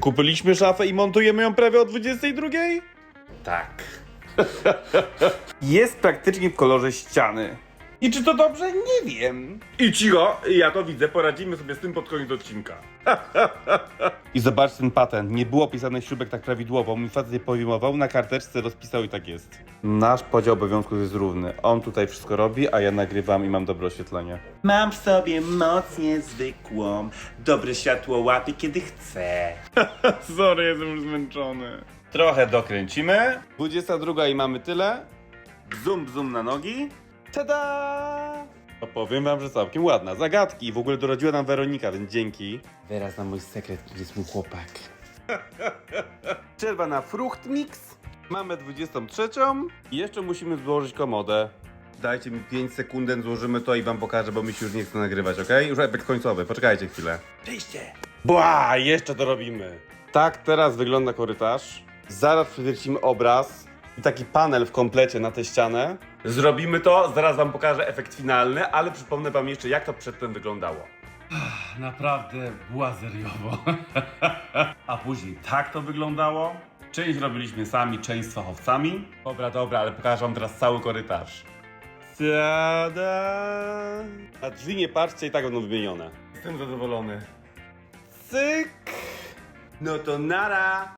Kupiliśmy szafę i montujemy ją prawie o 22? Tak. Jest praktycznie w kolorze ściany. I czy to dobrze? Nie wiem. I cicho, ja to widzę, poradzimy sobie z tym pod koniec odcinka. I zobacz ten patent. Nie było pisane śrubek tak prawidłowo. Mój facet je pojmował, na karteczce rozpisał i tak jest. Nasz podział obowiązków jest równy. On tutaj wszystko robi, a ja nagrywam i mam dobre oświetlenie. Mam w sobie moc niezwykłą. Dobre światło łapie, kiedy chcę. Sorry, jestem już zmęczony. Trochę dokręcimy. 22 i mamy tyle. Zoom, zoom na nogi. Tada! Opowiem wam, że całkiem ładna. Zagadki. I w ogóle doradziła nam Weronika, więc dzięki. Wyraz na mój sekret, gdzie jest mój chłopak. Przerwa na frucht mix. Mamy 23. I jeszcze musimy złożyć komodę. Dajcie mi 5 sekund, złożymy to i wam pokażę, bo mi się już nie chce nagrywać, ok? Już efekt końcowy, poczekajcie chwilę. Przyjście! Bła, jeszcze to robimy. Tak teraz wygląda korytarz. Zaraz przywiercimy obraz i taki panel w komplecie na tę ścianę. Zrobimy to, zaraz wam pokażę efekt finalny, ale przypomnę wam jeszcze jak to przedtem wyglądało. Naprawdę błazeriowo. A później tak to wyglądało. Część robiliśmy sami, część z fachowcami. Dobra, dobra, ale pokażę wam teraz cały korytarz. Tada! A drzwi nie patrzcie i tak będą wymienione. Jestem zadowolony. Cyk! No to nara!